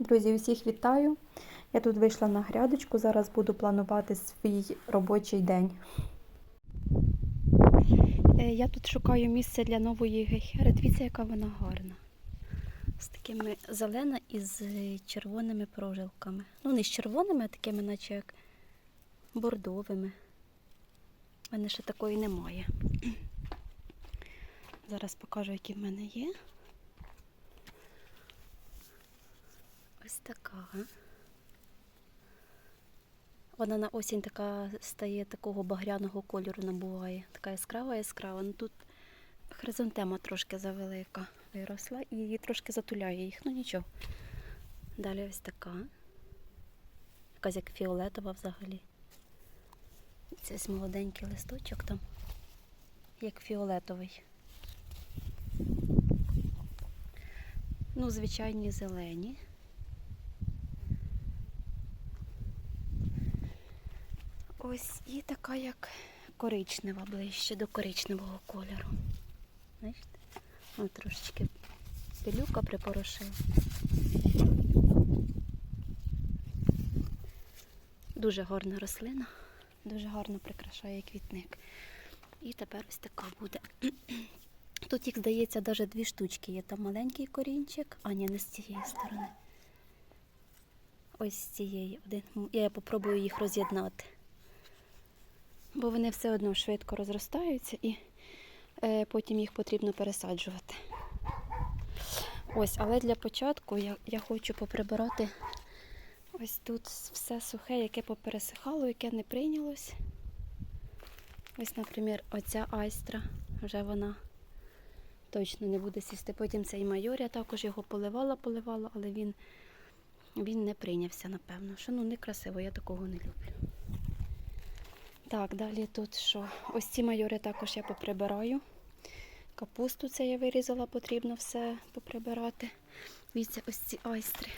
Друзі, усіх вітаю. Я тут вийшла на грядочку, зараз буду планувати свій робочий день. Е, Я тут шукаю місце для нової гейхери. Дивіться, яка вона гарна. З такими зелена і з червоними прожилками. Ну, не з червоними, а такими, наче як бордовими. У мене ще такої немає. Зараз покажу, які в мене є. Ось така. Вона на осінь така стає такого багряного кольору набуває. Така яскрава яскрава. Ну тут хризантема трошки завелика виросла і її трошки затуляє їх, ну нічого. Далі ось така. Якась як фіолетова взагалі. Це ось молоденький листочок там, як фіолетовий. Ну, звичайні зелені. Ось і така як коричнева, ближче до коричневого кольору. Бачите? Ось трошечки пилюка припорошила. Дуже гарна рослина, дуже гарно прикрашає квітник. І тепер ось така буде. Тут їх, здається, навіть дві штучки є. Там маленький корінчик, а не з цієї сторони. Ось з цієї. Один. Я попробую їх роз'єднати. Бо вони все одно швидко розростаються і е, потім їх потрібно пересаджувати. Ось, але для початку я, я хочу поприбирати ось тут все сухе, яке попересихало, яке не прийнялось. Ось, наприклад, оця айстра, вже вона точно не буде сісти. Потім цей майор, я також його поливала, поливала, але він, він не прийнявся, напевно. Що ну некрасиво, я такого не люблю. Так, далі тут що? Ось ці майори також я поприбираю. Капусту це я вирізала, потрібно все поприбирати. Дивіться, ось ці айстри.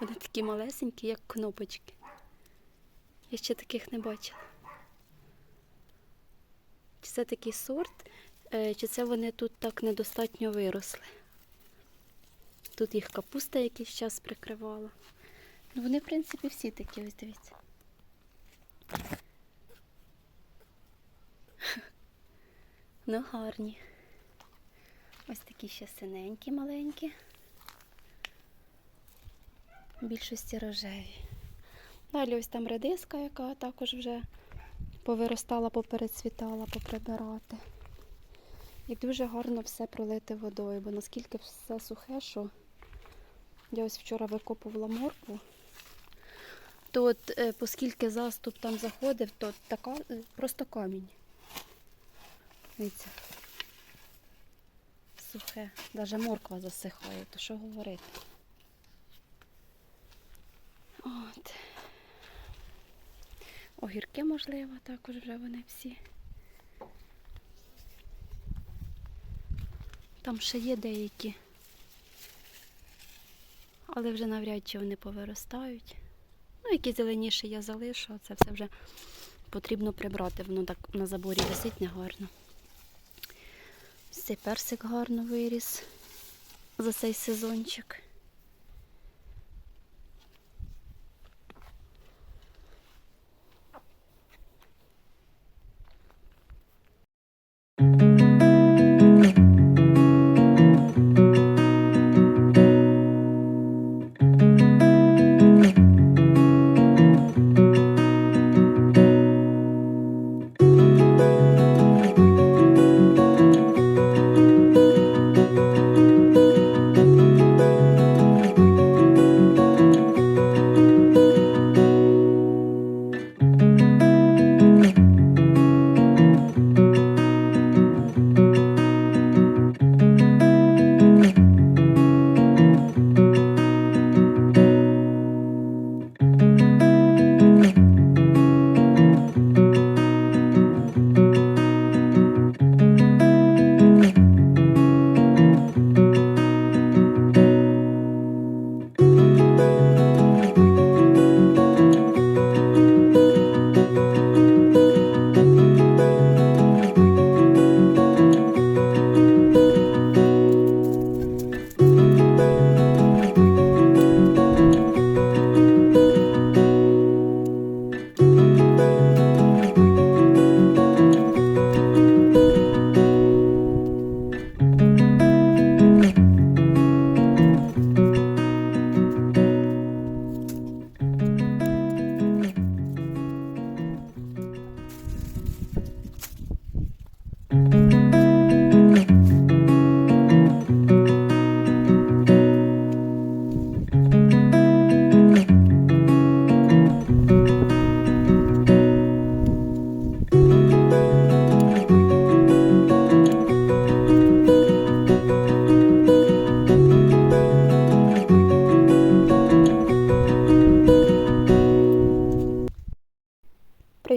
Вони такі малесенькі, як кнопочки. Я ще таких не бачила. Чи це такий сорт, е, чи це вони тут так недостатньо виросли. Тут їх капуста якийсь час прикривала. Ну, вони, в принципі, всі такі, ось дивіться. Ну, гарні. Ось такі ще синенькі, маленькі. Більшості рожеві. Далі ось там редиска, яка також вже повиростала, поперецвітала, поприбирати. І дуже гарно все пролити водою, бо наскільки все сухе, що я ось вчора викопувала моркву, то от, е, оскільки заступ там заходив, то така е, просто камінь. Дивіться. Сухе. Навіть морква засихає, то що говорити. От. Огірки, можливо, також вже вони всі. Там ще є деякі. Але вже навряд чи вони повиростають. Ну, які зеленіші я залишу, це все вже потрібно прибрати. Воно так на заборі висить негарно. Цей персик гарно виріс за цей сезончик.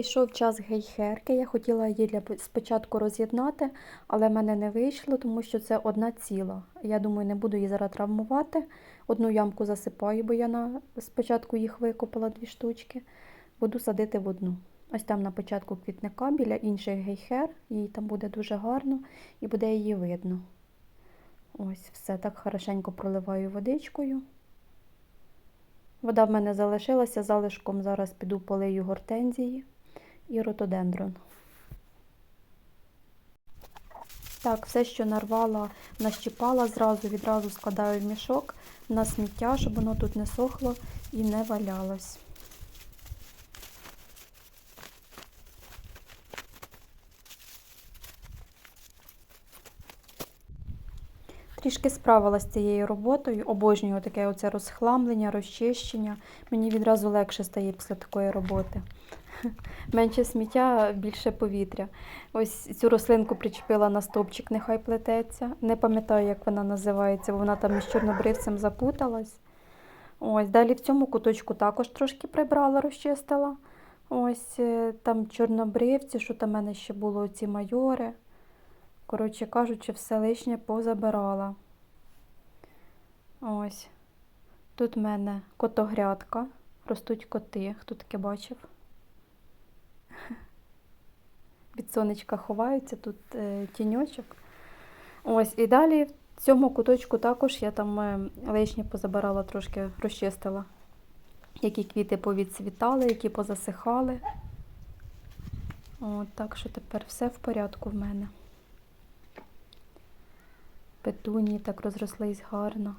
Прийшов час гейхерки. Я хотіла її для спочатку роз'єднати, але в мене не вийшло, тому що це одна ціла. Я думаю, не буду її зараз травмувати. Одну ямку засипаю, бо я на... спочатку їх викопала дві штучки. Буду садити в одну. Ось там на початку квітника біля інших гейхер, їй там буде дуже гарно і буде її видно. Ось, все так хорошенько проливаю водичкою. Вода в мене залишилася, залишком зараз піду полию гортензії і ротодендрон. Так, все, що нарвала, нащіпала, зразу відразу складаю в мішок на сміття, щоб воно тут не сохло і не валялось. Трішки справилась з цією роботою, обожнюю таке оце розхламлення, розчищення. Мені відразу легше стає після такої роботи. Менше сміття, більше повітря. Ось цю рослинку причепила на стовпчик, нехай плететься. Не пам'ятаю, як вона називається, бо вона там із чорнобривцем запуталась. Ось, далі в цьому куточку також трошки прибрала, розчистила. Ось е, там чорнобривці, що там в мене ще було, ці майори. Коротше кажучи, все лишнє позабирала. Ось. Тут в мене котогрядка. Ростуть коти. Хто таке бачив? Від сонечка ховаються, тут е, тіньочок. Ось, і далі в цьому куточку також я там е, лишнє позабирала, трошки розчистила. Які квіти повідцвітали, які позасихали. От, так що тепер все в порядку в мене. Петунії так розрослись гарно.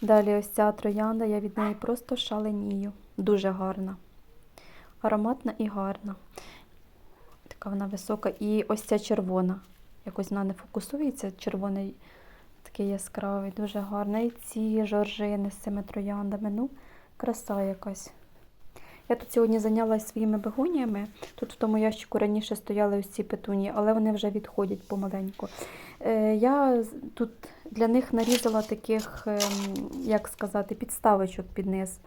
Далі ось ця троянда, я від неї просто шаленію. Дуже гарна. Ароматна і гарна. Така вона висока. І ось ця червона. Якось вона не фокусується. Червоний такий яскравий, дуже гарний. І ці жоржини з цими трояндами. Ну, краса якась. Я тут сьогодні зайнялася своїми бегоніями. Тут в тому ящику раніше стояли ось ці петунії, але вони вже відходять помаленьку. Е, Я тут для них нарізала таких, ем, як сказати, підставочок під низ.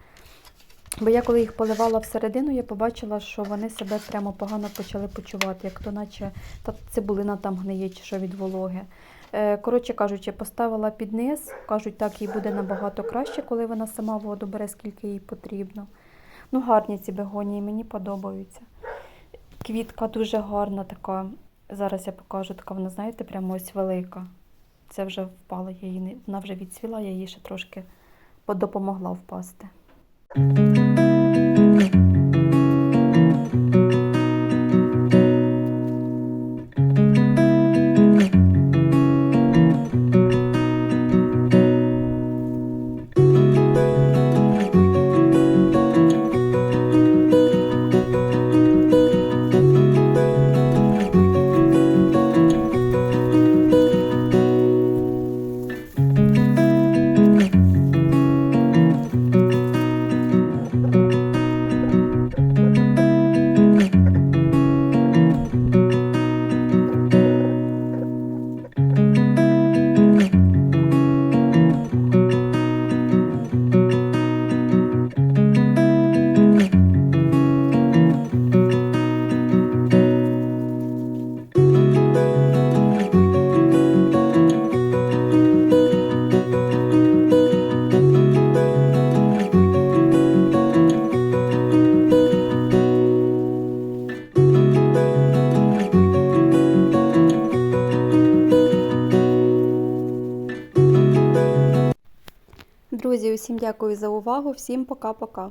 Бо я коли їх поливала всередину, я побачила, що вони себе прямо погано почали почувати, як то наче та цибулина там гниє чи що від вологи. Е, Коротше кажучи, поставила під низ, кажуть, так їй буде набагато краще, коли вона сама воду бере, скільки їй потрібно. Ну, гарні ці бегонії, мені подобаються. Квітка дуже гарна така. Зараз я покажу, така вона, знаєте, прямо ось велика. Це вже впало, я її вона вже відцвіла, я їй ще трошки допомогла впасти. Дякую за увагу. Всім пока-пока.